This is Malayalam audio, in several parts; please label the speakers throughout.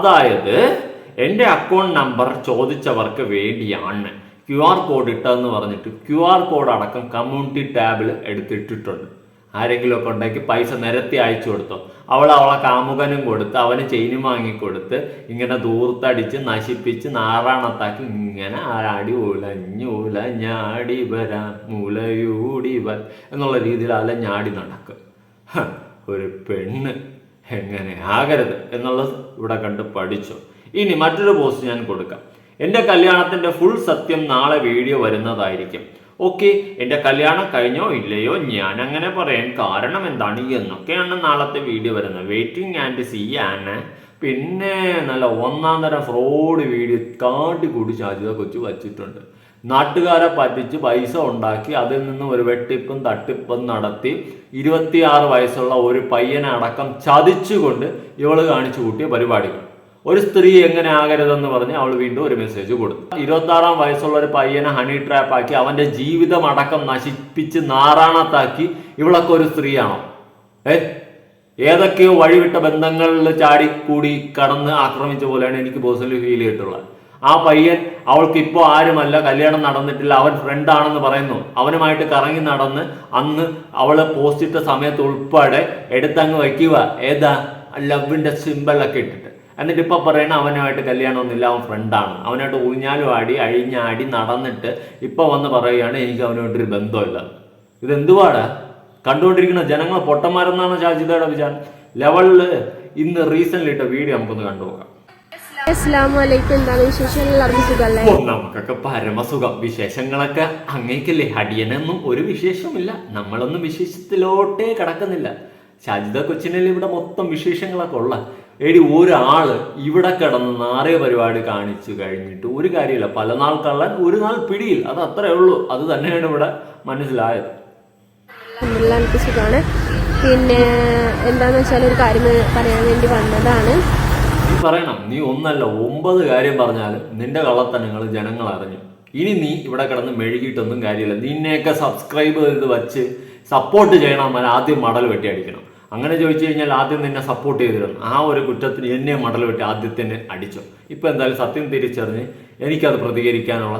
Speaker 1: അതായത് എന്റെ അക്കൗണ്ട് നമ്പർ ചോദിച്ചവർക്ക് വേണ്ടിയാണ് ക്യു ആർ കോഡ് ഇട്ടതെന്ന് പറഞ്ഞിട്ട് ക്യു ആർ കോഡ് അടക്കം കമ്മ്യൂണിറ്റി ടാബിൽ എടുത്തിട്ടിട്ടുണ്ട്. ആരെങ്കിലുമൊക്കെ ഉണ്ടാക്കി പൈസ നിരത്തി അയച്ചു കൊടുത്തോ. അവൾ അവളെ കാമുകനും കൊടുത്ത് അവന് ചെയിനും വാങ്ങിക്കൊടുത്ത് ഇങ്ങനെ ദൂർത്തടിച്ച് നശിപ്പിച്ച് നാറാണത്താക്കി ഇങ്ങനെ ആടി ഉലഞ്ഞു ഉലഞ്ഞാടി വരാം മുലയൂടി വ എന്നുള്ള രീതിയിൽ അലഞ്ഞാടി നടക്കും. ഒരു പെണ്ണ്. എങ്ങനെ ആകരുത് എന്നുള്ളത് ഇവിടെ കണ്ട് പഠിച്ചു. ഇനി മറ്റൊരു പോസ്റ്റ് ഞാൻ കൊടുക്കാം. എന്റെ കല്യാണത്തിന്റെ ഫുൾ സത്യം നാളെ വീഡിയോ വരുന്നതായിരിക്കും. ഓക്കെ എന്റെ കല്യാണം കഴിഞ്ഞോ ഇല്ലയോ ഞാൻ അങ്ങനെ പറയാൻ കാരണം എന്താണ്? എന്നൊക്കെയാണ് നാളത്തെ വീഡിയോ വരുന്നത്. വെയിറ്റിംഗ് ആൻഡ് സീ ആണ്. പിന്നെ നല്ല ഒന്നാം തരം ഫ്രോഡ് വീഡിയോ കാട്ടി കൂടി ചാജിത കൊച്ചു വച്ചിട്ടുണ്ട്. നാട്ടുകാരെ പറ്റിച്ച് പൈസ ഉണ്ടാക്കി അതിൽ നിന്നും ഒരു വെട്ടിപ്പും തട്ടിപ്പും നടത്തി ഇരുപത്തിയാറ് വയസ്സുള്ള ഒരു പയ്യനെ അടക്കം ചതിച്ചുകൊണ്ട് ഇവൾ കാണിച്ചു കൂട്ടിയ പരിപാടികൾ ഒരു സ്ത്രീ എങ്ങനെ ആകരുതെന്ന് പറഞ്ഞ് അവൾ വീണ്ടും ഒരു മെസ്സേജ് കൊടുത്തു. ഇരുപത്തി ആറാം വയസ്സുള്ള ഒരു പയ്യനെ ഹണി ട്രാപ്പ് ആക്കി അവന്റെ ജീവിതം അടക്കം നശിപ്പിച്ച് നാറാണത്താക്കി ഇവളൊക്കെ ഒരു സ്ത്രീയാണോ? ഏ? ഏതൊക്കെയോ വഴിവിട്ട ബന്ധങ്ങളിൽ ചാടി കൂടി കടന്ന് ആക്രമിച്ച പോലെയാണ് എനിക്ക് പേഴ്സണലി ഫീൽ ചെയ്തിട്ടുള്ളത് ആ പയ്യൻ അവൾക്ക് ഇപ്പോൾ ആരുമല്ല കല്യാണം നടന്നിട്ടില്ല അവൻ ഫ്രണ്ടാണെന്ന് പറയുന്നു. അവനുമായിട്ട് കറങ്ങി നടന്ന് അന്ന് അവൾ പോസ്റ്റ് ഇട്ട സമയത്ത് ഉൾപ്പെടെ എടുത്തങ്ങ് വയ്ക്കുക. ഏതാ? ലവിന്റെ സിമ്പിളൊക്കെ ഇട്ടിട്ട്. എന്നിട്ട് ഇപ്പൊ പറയണ അവനുമായിട്ട് കല്യാണമൊന്നുമില്ല അവൻ ഫ്രണ്ടാണ് അവനായിട്ട് ഊഞ്ഞാലും ആടി അഴിഞ്ഞാടി നടന്നിട്ട് ഇപ്പൊ വന്ന് പറയുകയാണ് എനിക്ക് അവനുമായിട്ടൊരു ബന്ധമില്ല ഇതെന്തുവാടാ? കണ്ടുകൊണ്ടിരിക്കുന്ന ജനങ്ങൾ പൊട്ടന്മാരെന്നാണ് ഷാജിദയുടെ വിചാരം? ലെവലിൽ ഇന്ന് റീസെന്റ് ഇട്ട വീഡിയോ നമുക്കൊന്ന് കണ്ടുപോകാം നമുക്കൊക്കെ പരമസുഖം. വിശേഷങ്ങളൊക്കെ അങ്ങേക്കല്ലേ. ഹടിയനൊന്നും ഒരു വിശേഷമില്ല നമ്മളൊന്നും വിശേഷത്തിലോട്ടേ കിടക്കുന്നില്ല. ഷാജിദ കൊച്ചിനെ ഇവിടെ മൊത്തം വിശേഷങ്ങളൊക്കെ ഉള്ള എടി ഒരാൾ ഇവിടെ കിടന്ന് നാറിയ പരിപാടി കാണിച്ചു കഴിഞ്ഞിട്ട് ഒരു കാര്യമില്ല. പല നാൾ കള്ളൻ ഒരു നാൾ പിടിയിൽ. അത് അത്രേ ഉള്ളൂ. അത് തന്നെയാണ് ഇവിടെ മനസ്സിലായത്.
Speaker 2: സുഖമാണ്. പിന്നെ എന്താന്ന് വെച്ചാൽ ഒരു കാര്യം പറയാൻ വേണ്ടി വന്നതാണ്.
Speaker 1: പറയണം. നീ ഒന്നല്ല ഒമ്പത് കാര്യം പറഞ്ഞാലും നിന്റെ കള്ളത്തനങ്ങൾ ജനങ്ങൾ അറിഞ്ഞു ഇനി നീ ഇവിടെ കിടന്ന് മെഴുകിയിട്ടൊന്നും കാര്യമില്ല. നിന്നെയൊക്കെ സബ്സ്ക്രൈബ് ചെയ്ത് വെച്ച് സപ്പോർട്ട് ചെയ്യണം അവൻ ആദ്യം മടൽ വെട്ടി അടിക്കണം. അങ്ങനെ ചോദിച്ചു കഴിഞ്ഞാൽ ആദ്യം നിന്നെ സപ്പോർട്ട് ചെയ്തിരുന്നു ആ ഒരു കുറ്റത്തിന് എന്നെ മടൽ വെട്ടി ആദ്യത്തിന് അടിച്ചു. ഇപ്പൊ എന്തായാലും സത്യം തിരിച്ചറിഞ്ഞ് എനിക്കത് പ്രതികരിക്കാനുള്ള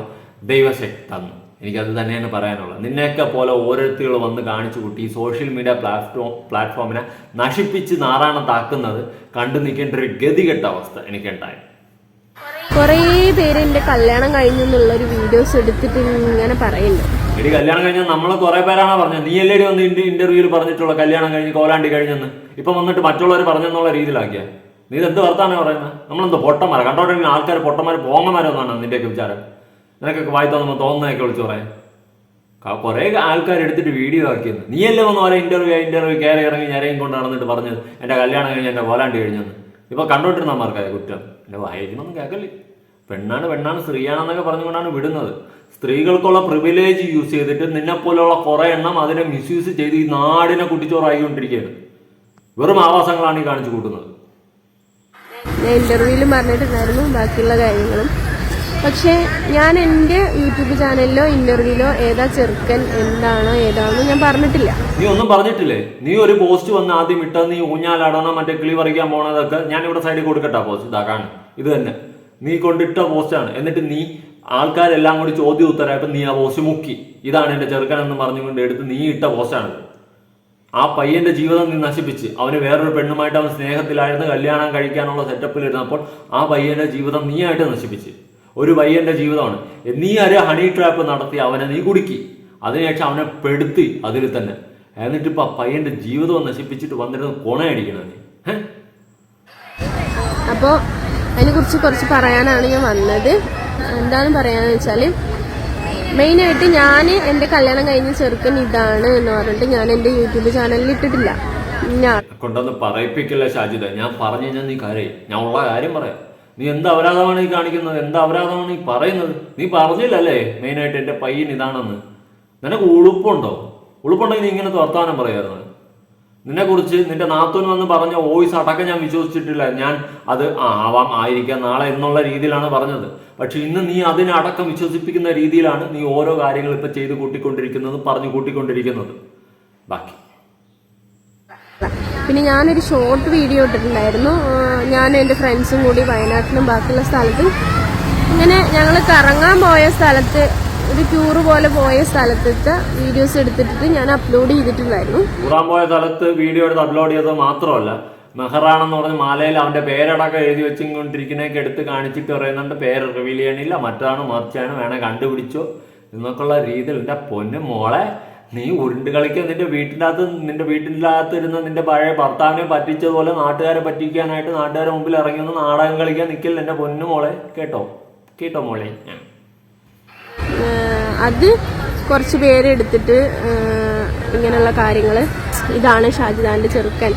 Speaker 1: ദൈവശക്തി തന്നു. എനിക്കത് തന്നെയാണ് പറയാനുള്ളത്. നിന്നെയൊക്കെ പോലെ ഓരോരുത്തർ വന്ന് കാണിച്ചു കൂട്ടി സോഷ്യൽ മീഡിയ പ്ലാറ്റ്ഫോം പ്ലാറ്റ്ഫോമിനെ നശിപ്പിച്ച് നാറാണത്താക്കുന്നത് കണ്ടു നിൽക്കേണ്ട ഒരു ഗതികെട്ട അവസ്ഥ എനിക്കുണ്ടായി
Speaker 2: കുറേ പേര് എന്റെ കല്യാണം കഴിഞ്ഞു എന്നുള്ള ഒരു വീഡിയോസ് എടുത്തിട്ട് ഇങ്ങനെ പറയുന്നു.
Speaker 1: എടി കല്യാണം കഴിഞ്ഞാൽ നമ്മളെ കുറെ പേരാണ് പറഞ്ഞത്? നീ അല്ലേടി വന്ന് ഇന്ത്യ ഇന്റർവ്യൂവിൽ പറഞ്ഞിട്ടുള്ള കല്യാണം കഴിഞ്ഞ് കോലാണ്ടി കഴിഞ്ഞെന്ന്? ഇപ്പൊ വന്നിട്ട് മറ്റുള്ളവർ പറഞ്ഞെന്നുള്ള രീതിയിലാക്കിയ? നീ ഇത് എന്ത് വർത്താനം പറയുന്നത് നമ്മളെന്ത് പൊട്ടന്മാരെ? കണ്ടോട്ടെങ്കിൽ ആൾക്കാർ പൊട്ടന്മാർ പോങ്ങന്മാരൊന്നാണ് നിന്റെയൊക്കെ വിചാരം? നിനക്കൊക്കെ വായി തോന്നുമ്പോൾ തോന്നുന്നതൊക്കെ വിളിച്ചു പറയാൻ കുറെ ആൾക്കാർ എടുത്തിട്ട് വീഡിയോ ആക്കിയെന്ന്. നീയല്ലേ വന്ന് ഓരോ ഇന്റർവ്യൂ ഇന്റർവ്യൂ കയറി ഇറങ്ങി ഞരയും കൊണ്ട് നടന്നിട്ട് പറഞ്ഞത്? എന്റെ കല്യാണം കഴിഞ്ഞ് എന്റെ വോലാണ്ട് കഴിഞ്ഞെന്ന്. ഇപ്പൊ കണ്ടോണ്ടിരുന്നമാർക്കായ കുറ്റം. എന്റെ വായിക്കണമെന്ന് കേൾക്കല്ലേ പെണ്ണാണ് പെണ്ണാണ് സ്ത്രീയാണെന്നൊക്കെ പറഞ്ഞുകൊണ്ടാണ് വിടുന്നത്. സ്ത്രീകൾക്കുള്ള പ്രിവിലേജ് യൂസ് ചെയ്തിട്ട് നിന്നെ പോലെയുള്ള കുറെ എണ്ണം അതിനെ മിസ്യൂസ് ചെയ്ത് ഈ നാടിനെ കുട്ടിച്ചോറായിക്കൊണ്ടിരിക്കുകയാണ്. വെറും ആവാസങ്ങളാണ് ഈ കാണിച്ചു കൂട്ടുന്നത്.
Speaker 2: ഞാൻ പറഞ്ഞിട്ടുണ്ടായിരുന്നു. ബാക്കിയുള്ള കാര്യങ്ങളും പക്ഷേ ഞാൻ എന്റെ യൂട്യൂബ് ചാനലിലോ ഇന്റർവ്യൂലോ ഏതാ ചെറുക്കൻ എന്താണോ ഏതാണോ ഞാൻ പറഞ്ഞിട്ടില്ല.
Speaker 1: നീ ഒന്നും പറഞ്ഞിട്ടില്ലേ? നീ ഒരു പോസ്റ്റ് വന്ന് ആദ്യം ഇട്ടത് നീ ഊഞ്ഞാലാടണം മറ്റേ കിളി പറിക്കാൻ പോണതൊക്കെ ഞാൻ ഇവിടെ സൈഡിൽ കൊടുക്കട്ടാ പോസ്റ്റ് കാണ. ഇത് തന്നെ. നീ കൊണ്ടിട്ട പോസ്റ്റാണ് എന്നിട്ട് നീ ആൾക്കാരെല്ലാം കൂടി ചോദ്യം ഉത്തരമായപ്പോ നീ ആ പോസ്റ്റ് മുക്കി. ഇതാണ് എന്റെ ചെറുക്കൻ എന്ന് പറഞ്ഞുകൊണ്ട് എടുത്ത് നീ ഇട്ട പോസ്റ്റാണ് ആ പയ്യന്റെ ജീവിതം നീ നശിപ്പിച്ച്. അവന് വേറൊരു പെണ്ണുമായിട്ട് അവൻ സ്നേഹത്തിലായിരുന്നു കല്യാണം കഴിക്കാനുള്ള സെറ്റപ്പിൽ ഇരുന്നപ്പോൾ ആ പയ്യന്റെ ജീവിതം നീയായിട്ട് നശിപ്പിച്ച്. ഒരു പയ്യന്റെ ജീവിതമാണ്. നീ ഒരു ഹണി ട്രാപ്പ് നടത്തി അവനെ നീ കുടുക്കി. അതിനുശേഷം അവനെ പെടുത്തി അതിൽ തന്നെ. എന്നിട്ട് ഇപ്പൊ പയ്യന്റെ ജീവിതം നശിപ്പിച്ചിട്ട് വന്നിരുന്ന് കൊണയടിക്കണത്
Speaker 2: അപ്പോൾ അതിനെക്കുറിച്ച് കുറച്ച് പറയാനാണ് ഞാൻ വന്നത്. എന്താണ് പറയാന്ന് വെച്ചാൽ മെയിനായിട്ട് ഞാൻ എന്റെ കല്യാണം കഴിഞ്ഞ ചെറുക്കൻ ഇതാണ് എന്ന് പറഞ്ഞിട്ട് ഞാൻ എന്റെ യൂട്യൂബ് ചാനലിൽ ഇട്ടിട്ടില്ല. ഞാൻ
Speaker 1: കൊണ്ടൊന്ന് പറയിപ്പിക്കില്ല ഷാജിത ഞാൻ പറഞ്ഞു കഴിഞ്ഞാൽ നീ കാര്യം. ഞാൻ ഉള്ള കാര്യം പറയാം. നീ എന്ത് അപരാധമാണ് ഈ കാണിക്കുന്നത്? എന്ത് അപരാധമാണ് ഈ പറയുന്നത്? നീ പറഞ്ഞില്ലല്ലേ? മെയിനായിട്ട് എന്റെ പയ്യൻ ഇതാണെന്ന്. നിനക്ക് ഉളുപ്പുണ്ടോ? ഉളുപ്പുണ്ടെങ്കിൽ നീ ഇങ്ങനെ പറയായിരുന്നു. നിന്നെ കുറിച്ച് നിന്റെ നാത്തൂൻ വന്ന് പറഞ്ഞ വോയിസ് അടക്കം ഞാൻ വിശ്വസിച്ചിട്ടില്ല. ഞാൻ അത് ആവാം ആയിരിക്കാം നാളെ എന്നുള്ള രീതിയിലാണ് പറഞ്ഞത്. പക്ഷെ ഇന്ന് നീ അതിനടക്കം വിശ്വസിപ്പിക്കുന്ന രീതിയിലാണ് നീ ഓരോ കാര്യങ്ങൾ ഇപ്പം ചെയ്ത് കൂട്ടിക്കൊണ്ടിരിക്കുന്നത് പറഞ്ഞു കൂട്ടിക്കൊണ്ടിരിക്കുന്നത്. ബാക്കി.
Speaker 2: പിന്നെ ഞാനൊരു ഷോർട്ട് വീഡിയോ ഇട്ടിട്ടുണ്ടായിരുന്നു. ഞാനും എന്റെ ഫ്രണ്ട്സും കൂടി വയനാട്ടിലും ബാക്കിയുള്ള സ്ഥലത്തും ഇങ്ങനെ ഞങ്ങൾ കറങ്ങാൻ പോയ സ്ഥലത്ത് ഒരു ടൂറ് പോലെ പോയ സ്ഥലത്തെ വീഡിയോസ് എടുത്തിട്ട് ഞാൻ അപ്ലോഡ് ചെയ്തിട്ടുണ്ടായിരുന്നു.
Speaker 1: കൂറാൻ പോയ സ്ഥലത്ത് വീഡിയോ എടുത്ത് അപ്ലോഡ് ചെയ്തത് മാത്രമല്ല മെഹറാണെന്ന് പറഞ്ഞ് മാലയിൽ അവന്റെ പേരടക്കം എഴുതി വെച്ചുകൊണ്ടിരിക്കുന്നതൊക്കെ എടുത്ത് കാണിച്ചിട്ട് പറയുന്നുണ്ട് പേര് റിവീൽ ചെയ്യണില്ല മറ്റാണ് മറിച്ചാണ് വേണേ കണ്ടുപിടിച്ചോ എന്നൊക്കെയുള്ള രീതിയിൽ എന്റെ പൊന്നും മോളെ നീ ഉരുണ്ട് കളിക്കുക നിന്റെ വീട്ടിന്റെ അകത്ത് നിന്റെ വീട്ടിന്റെ അകത്ത് ഇരുന്ന് നിന്റെ പഴയ ഭർത്താവിനെ പറ്റിച്ചതുപോലെ നാട്ടുകാരെ പറ്റിക്കാനായിട്ട് നാട്ടുകാരെ മുമ്പിൽ ഇറങ്ങി ഒന്ന് നാടകം കളിക്കാൻ നിൽക്കില്ല എന്റെ പൊന്നു മോളെ? കേട്ടോ? കേട്ടോ മോളെ?
Speaker 2: അത് കുറച്ച് പേര് എടുത്തിട്ട് ഇങ്ങനെയുള്ള കാര്യങ്ങൾ ഇതാണ് ഷാജിദാന്റെ ചെറുക്കൻ.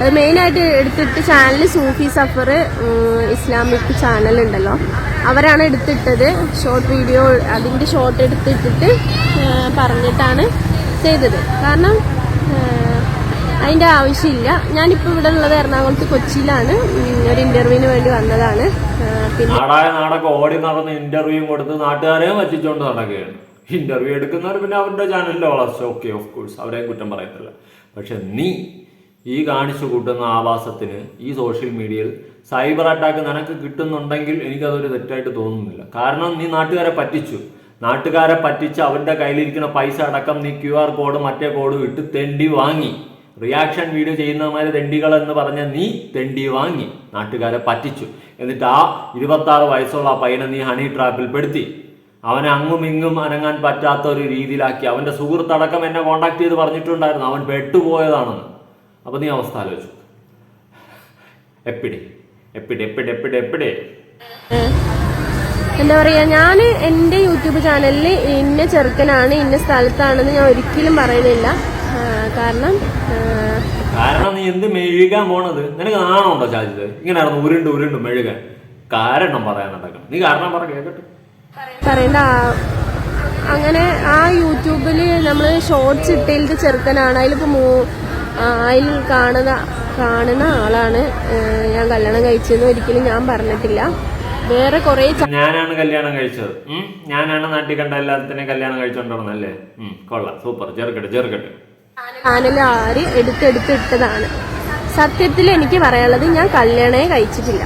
Speaker 2: അത് മെയിനായിട്ട് എടുത്തിട്ട് channel Sufi Safar Islamic channel ഉണ്ടല്ലോ. അവരാണ് എടുത്തിട്ടത്. ഷോർട്ട് വീഡിയോ അതിന്റെ ഷോർട്ട് എടുത്തിട്ടിട്ട് പറഞ്ഞിട്ടാണ് ചെയ്തത്. കാരണം അതിന്റെ ആവശ്യമില്ല. ഞാനിപ്പോൾ ഇവിടെ ഉള്ളത് എറണാകുളത്ത് കൊച്ചിയിലാണ്. ഒരു ഇന്റർവ്യൂവിന് വേണ്ടി വന്നതാണ്.
Speaker 1: നാടായ നാടൊക്കെ ഓടി നടന്ന് ഇന്റർവ്യൂ കൊടുത്ത് നാട്ടുകാരെ പറ്റിച്ചുകൊണ്ട് നടക്കുകയാണ്. ഇന്റർവ്യൂ എടുക്കുന്നവർ പിന്നെ അവരുടെ ചാനലിന്റെ വളർച്ച ഓക്കെ ഓഫ് കോഴ്സ് അവരെയും കുറ്റം പറയത്തില്ല. പക്ഷെ നീ ഈ കാണിച്ചു കൂട്ടുന്ന ആവാസത്തിന് ഈ സോഷ്യൽ മീഡിയയിൽ സൈബർ അറ്റാക്ക് നിനക്ക് കിട്ടുന്നുണ്ടെങ്കിൽ എനിക്കതൊരു തെറ്റായിട്ട് തോന്നുന്നില്ല. കാരണം നീ നാട്ടുകാരെ പറ്റിച്ചു. നാട്ടുകാരെ പറ്റിച്ച് അവരുടെ കയ്യിലിരിക്കുന്ന പൈസ അടക്കം നീ ക്യു ആർ കോഡ് മറ്റേ കോഡും ഇട്ട് തെണ്ടി വാങ്ങി. റിയാക്ഷൻ വീഡിയോ ചെയ്യുന്നവന്മാരെ തെണ്ടികൾ എന്ന് പറഞ്ഞ നീ തെണ്ടി വാങ്ങി. നാട്ടുകാരെ പറ്റിച്ചു. എന്നിട്ട് ആ ഇരുപത്തി ആറ് വയസ്സുള്ള ആ പയ്യനെ നീ ഹണി ട്രാപ്പിൽ പെടുത്തി. അവനെ അങ്ങും ഇങ്ങും അനങ്ങാൻ പറ്റാത്ത ഒരു രീതിയിലാക്കി. അവന്റെ സുഹൃത്തടക്കം എന്നെ കോണ്ടാക്ട് ചെയ്ത് പറഞ്ഞിട്ടുണ്ടായിരുന്നു. അവൻ പെട്ടുപോയതാണെന്ന്. അപ്പൊ നീ അവസ്ഥ ആലോചിച്ചു. എപ്പിടി? എപ്പിടി? എപ്പിടി? എപ്പിടി? എപ്പിടി?
Speaker 2: എന്താ പറയുക ഞാൻ എന്റെ യൂട്യൂബ് ചാനലിൽ ഇന്ന ചെറുക്കനാണ് ഇന്ന സ്ഥലത്താണെന്ന് ഞാൻ ഒരിക്കലും പറയുന്നില്ല. കാരണം
Speaker 1: കാരണം നീ എന്ത് മെഴുകാൻ പോണത്? നിനക്ക് നാണമുണ്ടോ ചാജിത് ഇങ്ങനെ നടന്ന് ഉരുണ്ട് ഉരുണ്ട് മെഴുകാൻ. കാരണം പറയാൻ നടക്കണം നീ കാരണം പറ കേക്കട്ടെ.
Speaker 2: പറയണ്ട. അങ്ങനെ ആ യൂട്യൂബിൽ നമ്മൾ ഷോർട്സ് ഇട്ടതിലത്തെ ചെറുക്കനാണ്. അതിലിപ്പോൾ മൂ അതിൽ കാണുന്ന കാണുന്ന ആളാണ്. ഞാൻ കല്യാണം കഴിച്ചതെന്ന് ഒരിക്കലും ഞാൻ പറഞ്ഞിട്ടില്ല. വേറെ കുറേ
Speaker 1: ഞാനാണ് കല്യാണം കഴിച്ചത്? ഞാനാണ് നാട്ടിൽ കണ്ട എല്ലാത്തിനെയും കല്യാണം കഴിച്ചോണ്ടല്ലേ കൊള്ളാം. സൂപ്പർ. ചെറുക്കട്ടെ ചെറുക്കട്ടെ.
Speaker 2: ചാനൽ ആര് എടുത്തെടുത്ത് ഇട്ടതാണ്. സത്യത്തിൽ എനിക്ക് പറയാനുള്ളത് ഞാൻ കല്യാണേ കഴിച്ചിട്ടില്ല.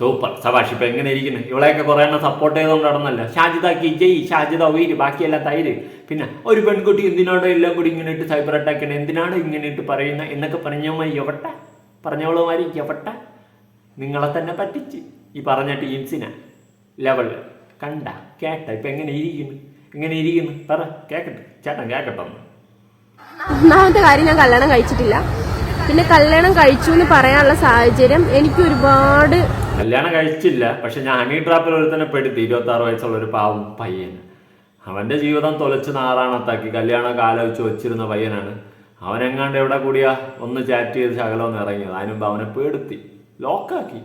Speaker 1: സൂപ്പർ. സബാഷ് ഇപ്പൊ എങ്ങനെ ഇരിക്കുന്നു? ഇവളെയൊക്കെ കുറെ എണ്ണം സപ്പോർട്ട് ചെയ്തുകൊണ്ട് നടന്നല്ലോ ഷാജിതാക്കി ജയ് ഷാജിത ഉയര് ബാക്കിയെല്ലാം തൈര്. പിന്നെ ഒരു പെൺകുട്ടി എന്തിനാണ് എല്ലാം കൂടി ഇങ്ങനെ ഇട്ട് സൈബർ അറ്റാക്ക് എന്തിനാണ് ഇങ്ങനെ ഇട്ട് പറയുന്നത് എന്നൊക്കെ പറഞ്ഞവന്മാർ എവട്ട? പറഞ്ഞവളുമാരി എവട്ട? നിങ്ങളെ തന്നെ പറ്റിച്ച്. ഈ പറഞ്ഞ ടീംസിനെ ലെവൽ കണ്ട കേട്ട ഇപ്പൊ എങ്ങനെ ഇരിക്കുന്നു? എങ്ങനെ ഇരിക്കുന്നു? പറ കേക്കട്ടെ. ചേട്ടൻ കേക്കട്ടെ ഒന്ന്.
Speaker 2: ഒന്നാമത്തെ കാര്യം ഞാൻ കല്യാണം കഴിച്ചിട്ടില്ല. പിന്നെ കല്യാണം കഴിച്ചു എന്ന് പറയാനുള്ള സാഹചര്യം എനിക്ക് ഒരുപാട്
Speaker 1: കല്യാണം കഴിച്ചില്ല. പക്ഷെ ഞാൻ ഹണി ട്രാപ്പിൽ തന്നെ പെടുത്തി. ഇരുപത്തി ആറ് വയസ്സുള്ള ഒരു പാവം പയ്യന്. അവന്റെ ജീവിതം തൊലച്ച് നാറാണത്താക്കി കല്യാണം ആലോചിച്ച് വെച്ചിരുന്ന പയ്യനാണ്. അവനെങ്ങാണ്ട് എവിടെ കൂടിയാ? ഒന്ന് ചാറ്റ് ചെയ്ത് ശകലം ഒന്ന് ഇറങ്ങിയത് അതിനുമ്പോ അവനെ പേടുത്തി. ലോക്കാക്കി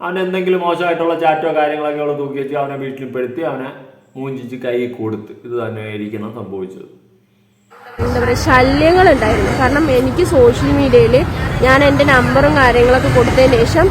Speaker 1: അവൻ എന്തെങ്കിലും മോശമായിട്ടുള്ള ചാറ്റോ കാര്യങ്ങളൊക്കെ അവൾ തൂക്കി വെച്ച് അവനെ വീട്ടിൽ പെടുത്തി അവനെ മൂഞ്ചിച്ച് കൈ കൊടുത്ത് ഇത് തന്നെയായിരിക്കണം സംഭവിച്ചത്.
Speaker 2: എന്താ പറയുക ശല്യങ്ങൾ ഉണ്ടായിരുന്നു കാരണം എനിക്ക് സോഷ്യൽ മീഡിയയിൽ ഞാൻ എന്റെ നമ്പറും കാര്യങ്ങളൊക്കെ കൊടുത്തതിന് ശേഷം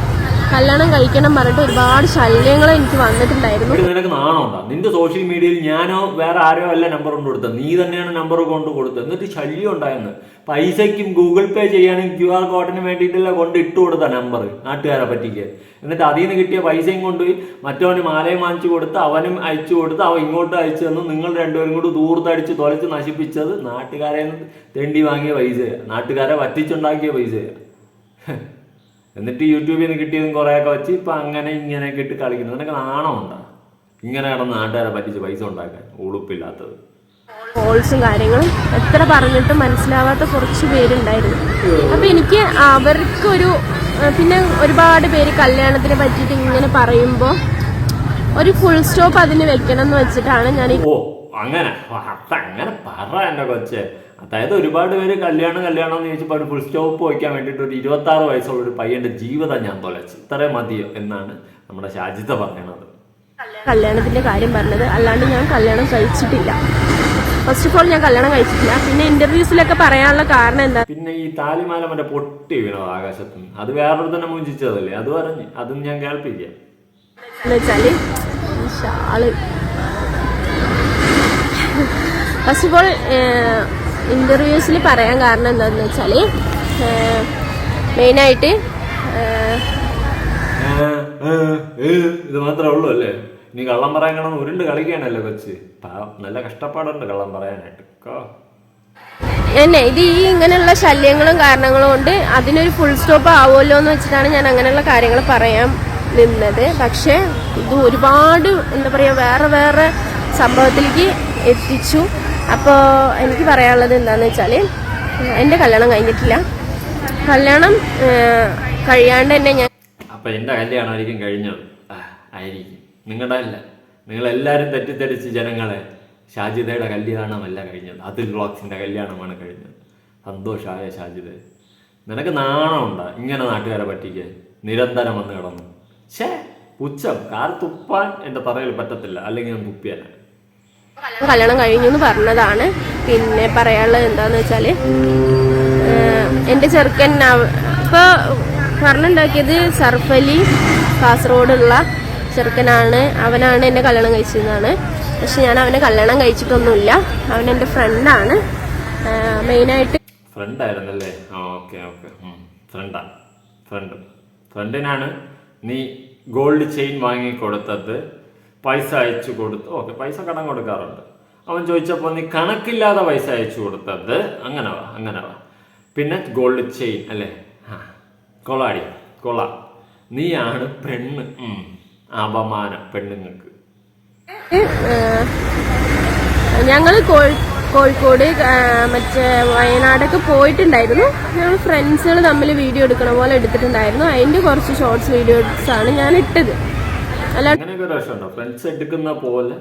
Speaker 2: കല്യാണം കഴിക്കണം പറഞ്ഞിട്ട് ഒരുപാട് ശല്യങ്ങൾ എനിക്ക് വന്നിട്ടുണ്ടായിരുന്നു.
Speaker 1: നിനക്ക് നാണോണ്ടാ നിന്റെ സോഷ്യൽ മീഡിയയിൽ ഞാനോ വേറെ ആരോ അല്ല നമ്പർ കൊണ്ട് കൊടുത്തത്. നീ തന്നെയാണ് നമ്പർ കൊണ്ട് കൊടുത്തത്. എന്നിട്ട് ശല്യം ഉണ്ടായെന്ന്. പൈസയ്ക്കും ഗൂഗിൾ പേ ചെയ്യാനും ക്യു ആർ കോഡിന് വേണ്ടിയിട്ടല്ല കൊണ്ട് ഇട്ട് കൊടുത്ത നമ്പർ നാട്ടുകാരെ പറ്റിക്ക്. എന്നിട്ട് അതിൽ നിന്ന് കിട്ടിയ പൈസയും കൊണ്ടുപോയി മറ്റവന് മാലയും വാങ്ങിച്ചു കൊടുത്ത് അവനും അയച്ചു കൊടുത്ത് അവൻ ഇങ്ങോട്ട് അയച്ചു തന്നു. നിങ്ങൾ രണ്ടുപേരും കൂടി ദൂർത്തടിച്ച് തൊലച്ച് നശിപ്പിച്ചത് നാട്ടുകാരെ തെണ്ടി വാങ്ങിയ പൈസയാണ് നാട്ടുകാരെ വറ്റിച്ചുണ്ടാക്കിയ പൈസയാണ് എന്നിട്ട് യൂട്യൂബിൽ നിന്ന് കിട്ടിയതും കുറേയൊക്കെ വെച്ച് ഇപ്പം അങ്ങനെ ഇങ്ങനെയൊക്കെ ഇട്ട് കളിക്കുന്നത് നിനക്ക് നാണമുണ്ടോ ഇങ്ങനെ കിടന്ന് നാട്ടുകാരെ പറ്റിച്ച് പൈസ ഉണ്ടാക്കാൻ ഉളുപ്പില്ലാത്തത്.
Speaker 2: കോൾസും കാര്യങ്ങളും എത്ര പറഞ്ഞിട്ടും മനസ്സിലാവാത്ത കുറച്ച് പേരുണ്ടായിരുന്നു. അപ്പൊ എനിക്ക് അവർക്കൊരു പിന്നെ ഒരുപാട് പേര് കല്യാണത്തിനെ പറ്റിയിട്ട് ഇങ്ങനെ പറയുമ്പോൾ ഒരു ഫുൾ സ്റ്റോപ്പ് അതിന് വെക്കണം എന്ന് വെച്ചിട്ടാണ് ഞാൻ
Speaker 1: ഓ അങ്ങനെ. അങ്ങനെ പറ എന്റെ കൊച്ചെ. അതായത് ഒരുപാട് പേര് കല്യാണം കല്യാണം എന്ന് ചോദിച്ചപ്പോൾ ഫുൾ സ്റ്റോപ്പ് വയ്ക്കാൻ വേണ്ടിയിട്ട് ഒരു ഇരുപത്തി ആറ് വയസ്സുള്ള ഒരു പയ്യന്റെ ജീവിതം ഞാൻ തൊലച്ച്. ഇത്രയും മതിയോ എന്നാണ് നമ്മുടെ ഷാജിത്ത പറയണത്
Speaker 2: കല്യാണത്തിന്റെ കാര്യം പറഞ്ഞത് അല്ലാണ്ട് ഞാൻ കല്യാണം കഴിച്ചിട്ടില്ല. ഫസ്റ്റ് ഓഫ് ഓൾ ഞാൻ കല്യാണം കഴിച്ചിട്ടില്ല. പിന്നെ ഇന്റർവ്യൂസിലൊക്കെ പറയാനുള്ള കാരണം എന്താ?
Speaker 1: പിന്നെ ഈ താലിമാല മറ്റേ പൊട്ടി വീണത് ആകാശത്ത്. അത് വേറൊരു തന്നെ മുഞ്ചിച്ചതല്ലേ? അത് പറഞ്ഞ്. അതും ഞാൻ കേൾപ്പിക്കാം.
Speaker 2: എന്ന് വെച്ചാൽ ഷാൾ ഫസ്റ്റ് ഓഫ് ഓൾ ഇന്റർവ്യൂസിൽ പറയാൻ കാരണം എന്താണെന്ന് വെച്ചാൽ മെയിനായിട്ട്
Speaker 1: ഇത് മാത്രമേ ഉള്ളൂ അല്ലേ? നീ കള്ളം പറയാൻ കാണാൻ ഉരുണ്ട് കളിക്കാനല്ലേ കൊച്ച്. നല്ല കഷ്ടപ്പാടുണ്ട് കള്ളം പറയാനായിട്ട്.
Speaker 2: എന്നെ ഇത് ഈ ഇങ്ങനെയുള്ള ശല്യങ്ങളും കാരണങ്ങളും കൊണ്ട് അതിനൊരു ഫുൾ സ്റ്റോപ്പ് ആവുമല്ലോ എന്ന് വെച്ചിട്ടാണ് ഞാൻ അങ്ങനെയുള്ള കാര്യങ്ങൾ പറയാൻ നിന്നത്. പക്ഷേ ഇത് ഒരുപാട് എന്താ പറയുക വേറെ വേറെ സംഭവത്തിലേക്ക് എത്തിച്ചു. അപ്പോൾ എനിക്ക് പറയാനുള്ളത് എന്താണെന്ന് വെച്ചാൽ എന്റെ കല്യാണം കഴിഞ്ഞിട്ടില്ല. കല്യാണം കഴിയാണ്ട് തന്നെ ഞാൻ
Speaker 1: അപ്പൊ എന്റെ കല്യാണമായിരിക്കും കഴിഞ്ഞത്. ആ, ആയിരിക്കും. നിങ്ങളുടെ അല്ല. നിങ്ങളെല്ലാവരും തെറ്റിദ്ധരിച്ച് ജനങ്ങളെ ഷാജിതയുടെ കല്യാണമല്ല കഴിഞ്ഞത്. അതിൽ ബ്ലോക്സിന്റെ കല്യാണമാണ് കഴിഞ്ഞത്. സന്തോഷമായ ഷാജിത നിനക്ക് നാണമുണ്ടോ ഇങ്ങനെ നാട്ടുകാരെ പറ്റിക്കാൻ നിരന്തരം വന്ന് കിടന്നു. ഛേ പുച്ഛം. കാർ തുപ്പാൻ എന്റെ തറയിൽ പറ്റത്തില്ല. അല്ലെങ്കിൽ ഞാൻ തുപ്പിയാനാണ്
Speaker 2: കല്യാണം കഴിഞ്ഞു എന്ന് പറഞ്ഞതാണ്. പിന്നെ പറയാനുള്ളത് എന്താന്ന് വെച്ചാൽ എന്റെ ചെറുക്കൻ ഇപ്പൊ പറഞ്ഞുണ്ടാക്കിയത് സർഫലി കാസർഗോഡുള്ള ചെറുക്കനാണ്. അവനാണ് എന്നെ കല്യാണം കഴിച്ചതെന്നാണ്. പക്ഷെ ഞാൻ അവനെ കല്യാണം കഴിച്ചിട്ടൊന്നുമില്ല. അവൻ എന്റെ ഫ്രണ്ടാണ്. മെയിനായിട്ട്
Speaker 1: ഫ്രണ്ടായിരുന്നല്ലേ? Okay okay. ഫ്രണ്ടാ. ഫ്രണ്ട്. ഫ്രണ്ടിനാണ് നീ ഗോൾഡ് ചെയിൻ വാങ്ങി കൊടുത്തത്. പൈസ അയച്ചു കൊടുത്തു ഓക്കെ പൈസ കടം കൊടുക്കാറുണ്ട്. അവൻ ചോദിച്ചപ്പോൾ നീ കണക്കില്ലാതെ പൈസ അയച്ചു കൊടുത്തത്? അങ്ങനെ വാ അങ്ങനെ വാ. പിന്നെ ഗോൾഡ് ചെയിൻ അല്ലേ? കൊളാടി കൊള. നീയാണ് പെണ്ണ്. അപമാനം പെണ്ണുങ്ങൾക്ക്.
Speaker 2: ഞങ്ങൾ കോഴിക്കോട് മറ്റേ വയനാടൊക്കെ പോയിട്ടുണ്ടായിരുന്നു. ഞങ്ങൾ ഫ്രണ്ട്സുകൾ തമ്മിൽ വീഡിയോ എടുക്കണ പോലെ എടുത്തിട്ടുണ്ടായിരുന്നു. അതിന്റെ കുറച്ച് ഷോർട്സ് വീഡിയോസാണ് ഞാൻ ഇട്ടത് അല്ല
Speaker 1: അങ്ങനെയൊക്കെ ഒരു രസമുണ്ടോ ഫ്രണ്ട്സ് എടുക്കുന്ന പോലെ.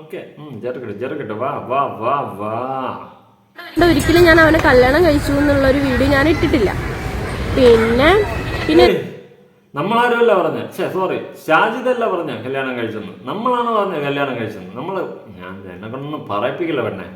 Speaker 1: ഓക്കെ ചെറുക്കട്ടെ ചെറുക്കട്ടെ വാ വാ വാ വാ.
Speaker 2: ഒരിക്കലും ഞാൻ അവനെ കല്യാണം കഴിച്ചു എന്നുള്ള ഒരു വീഡിയോ ഞാൻ ഇട്ടിട്ടില്ല. പിന്നെ പിന്നെ
Speaker 1: നമ്മളാരുമല്ല പറഞ്ഞ? ഛേ സോറി ഷാജിദല്ല പറഞ്ഞ കല്യാണം കഴിച്ചെന്ന്. നമ്മളാണ് പറഞ്ഞ കല്യാണം കഴിച്ചെന്ന്? നമ്മൾ ഞാൻ എന്നെ കൊണ്ടൊന്നും പറയിപ്പിക്കില്ല പെണ്ണെ.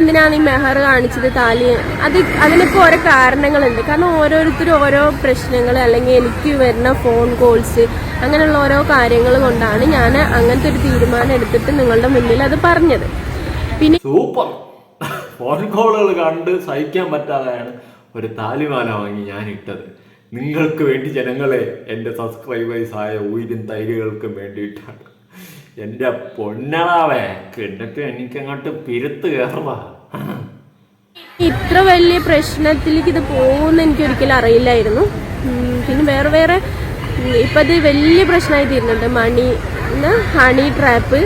Speaker 2: എന്തിനാണ് ഈ മെഹർ കാണിച്ചത് താലി? അത് അതിനൊക്കെ ഓരോ കാരണങ്ങളുണ്ട്. കാരണം ഓരോരുത്തരും ഓരോ പ്രശ്നങ്ങൾ അല്ലെങ്കിൽ എനിക്ക് വരുന്ന ഫോൺ കോൾസ് അങ്ങനെയുള്ള ഓരോ കാര്യങ്ങൾ കൊണ്ടാണ് ഞാൻ അങ്ങനത്തെ ഒരു തീരുമാനം എടുത്തിട്ട് നിങ്ങളുടെ മുന്നിൽ അത് പറഞ്ഞത്. പിന്നെ
Speaker 1: സൂപ്പർ. ഫോൺ കോളുകൾ കണ്ട് സഹിക്കാൻ പറ്റാതെയാണ് ഒരു താലിമാല വാങ്ങി ഞാൻ ഇട്ടത്. നിങ്ങൾക്ക് വേണ്ടി ജനങ്ങളെ എന്റെ സബ്സ്ക്രൈബേഴ്സ് ആയ ഉയരും തൈരുകൾക്കും വേണ്ടിയിട്ടാണ്. എന്റെ പൊന്നളാവേ എനിക്ക് എനിക്കങ്ങോട്ട് പിരുത്ത് കയറുക
Speaker 2: ഇത്ര വലിയ പ്രശ്നത്തിലേക്ക് ഇത് പോകുമെന്ന് എനിക്ക് ഒരിക്കലും അറിയില്ലായിരുന്നു. പിന്നെ വേറെ വേറെ ഇപ്പം അത് വലിയ പ്രശ്നമായി തീരുന്നുണ്ട്. മണി എന്നാ ഹണി ട്രാപ്പ്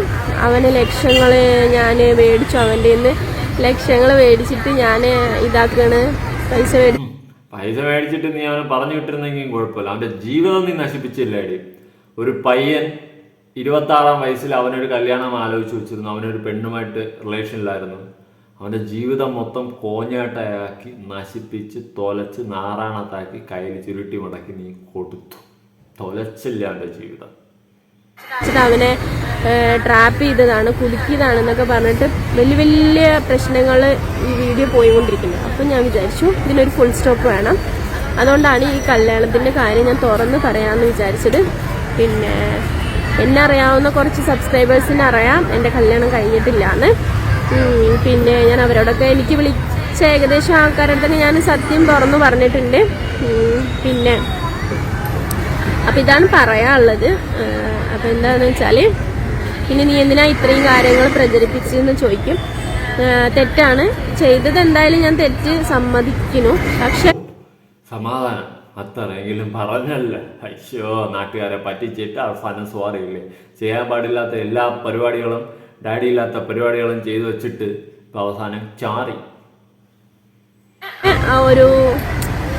Speaker 2: അവന് ലക്ഷങ്ങൾ ഞാൻ മേടിച്ചു. അവന്റെ നിന്ന് ലക്ഷങ്ങൾ മേടിച്ചിട്ട് ഞാൻ ഇതാക്കാണ്. പൈസ മേടി
Speaker 1: പൈസ മേടിച്ചിട്ട് നീ അവന് പറഞ്ഞു വിട്ടിരുന്നെങ്കിൽ കുഴപ്പമില്ല. അവന്റെ ജീവിതം നീ നശിപ്പിച്ചില്ലേടി ഒരു പയ്യൻ ഇരുപത്തി ആറാം വയസ്സിൽ അവനൊരു കല്യാണം ആലോചിച്ച് വെച്ചിരുന്നു. അവനൊരു പെണ്ണുമായിട്ട് റിലേഷനിലായിരുന്നു അവന്റെ ജീവിതം മൊത്തം കോഞ്ഞാട്ടയാക്കി നശിപ്പിച്ച് തൊലച്ച് നാറാണത്താക്കി കയ്യിൽ ചുരുട്ടി മുടക്കി നീ കൊടുത്തു. തൊലച്ചില്ല അവന്റെ ജീവിതം.
Speaker 2: അവനെ ട്രാപ്പ് ചെയ്തതാണ് കുടുക്കിയതാണെന്നൊക്കെ പറഞ്ഞിട്ട് വലിയ വലിയ പ്രശ്നങ്ങൾ ഈ വീഡിയോ പോയിക്കൊണ്ടിരിക്കുന്നത് അപ്പം ഞാൻ വിചാരിച്ചു ഇതിനൊരു ഫുൾ സ്റ്റോപ്പ് വേണം. അതുകൊണ്ടാണ് ഈ കല്യാണത്തിന്റെ കാര്യം ഞാൻ തുറന്ന് പറയാമെന്ന് വിചാരിച്ചത്. പിന്നെ എന്നെ അറിയാവുന്ന കുറച്ച് സബ്സ്ക്രൈബേഴ്സിന് അറിയാം. എന്റെ കല്യാണം കഴിഞ്ഞിട്ടില്ല എന്ന് പിന്നെ ഞാൻ അവരോടൊക്കെ എനിക്ക് വിളിച്ച ഏകദേശം ആൾക്കാരുടെ തന്നെ ഞാൻ സത്യം തുറന്നു പറഞ്ഞിട്ടുണ്ട്. പിന്നെ അപ്പൊ ഇതാണ് പറയാനുള്ളത്. അപ്പൊ എന്താന്ന് വെച്ചാൽ ഇനി നീ എന്തിനാ ഇത്രയും കാര്യങ്ങൾ പ്രചരിപ്പിച്ചെന്ന് ചോദിക്കും. തെറ്റാണ്. ചെയ്തത് എന്തായാലും ഞാൻ തെറ്റ് സമ്മതിക്കുന്നു. പക്ഷെ
Speaker 1: സമാധാനം. അത്രയെങ്കിലും പറഞ്ഞല്ല? അയ്യോ നാട്ടുകാരെ പറ്റിച്ചിട്ട് അവസാനം സ്വാറിയില്ലേ ചെയ്യാൻ പാടില്ലാത്ത എല്ലാ പരിപാടികളും ഡാഡി ഇല്ലാത്ത പരിപാടികളും ചെയ്തു വെച്ചിട്ട് ഇപ്പൊ അവസാനം ചാറി.
Speaker 2: ആ ഒരു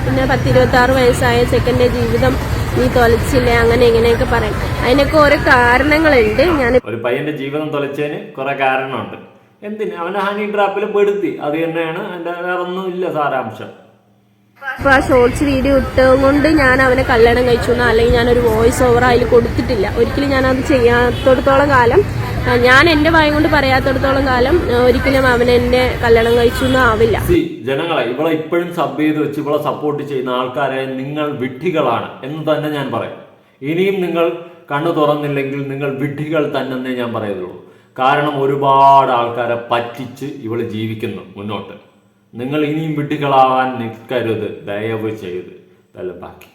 Speaker 2: പിന്നെ പത്തിരുപത്തി ആറ് വയസ്സായ സെക്കൻഡ് ജീവിതം നീ തൊലച്ചില്ലേ അങ്ങനെ ഇങ്ങനെയൊക്കെ പറയും. അതിനൊക്കെ ഓരോ കാരണങ്ങളുണ്ട്. ഞാൻ
Speaker 1: ഒരു പയ്യന്റെ ജീവിതം തൊലച്ചതിന് കുറെ കാരണമുണ്ട്. എന്തിന്? അവനെ ഹണി ട്രാപ്പിൽ പെടുത്തി. അത് തന്നെയാണ് അതിന്റെ വേറെ ഒന്നും ഇല്ല സാരാംശം.
Speaker 2: അപ്പൊ ആ ഷോർട്സ് വീഡിയോ ഇട്ടതും കൊണ്ട് ഞാൻ അവനെ കല്യാണം കഴിച്ചു അല്ലെങ്കിൽ ഞാനൊരു വോയിസ് ഓവർ അതിൽ കൊടുത്തിട്ടില്ല. ഒരിക്കലും ഞാൻ അത് ചെയ്യാത്തടത്തോളം കാലം ഞാൻ എന്റെ വായം കൊണ്ട് പറയാത്തടത്തോളം കാലം ഒരിക്കലും അവൻ എന്നെ കല്യാണം കഴിച്ചു ആവില്ല.
Speaker 1: ജനങ്ങളെ ഇവളെ ഇപ്പോഴും സബ് ചെയ്ത് വെച്ച് ഇവളെ സപ്പോർട്ട് ചെയ്യുന്ന ആൾക്കാരെ നിങ്ങൾ വിഡ്ഢികളാണ് എന്ന് തന്നെ ഞാൻ പറയും. ഇനിയും നിങ്ങൾ കണ്ണു തുറന്നില്ലെങ്കിൽ നിങ്ങൾ വിഡ്ഢികൾ തന്നെന്നേ ഞാൻ പറയുള്ളൂ കാരണം ഒരുപാട് ആൾക്കാരെ പറ്റിച്ച് ഇവൾ ജീവിക്കുന്നു മുന്നോട്ട്. നിങ്ങൾ ഇനിയും വിഡ്ഢികളാവാൻ നിൽക്കരുത്. ദയവ് ചെയ്ത്. തല ബാക്കി.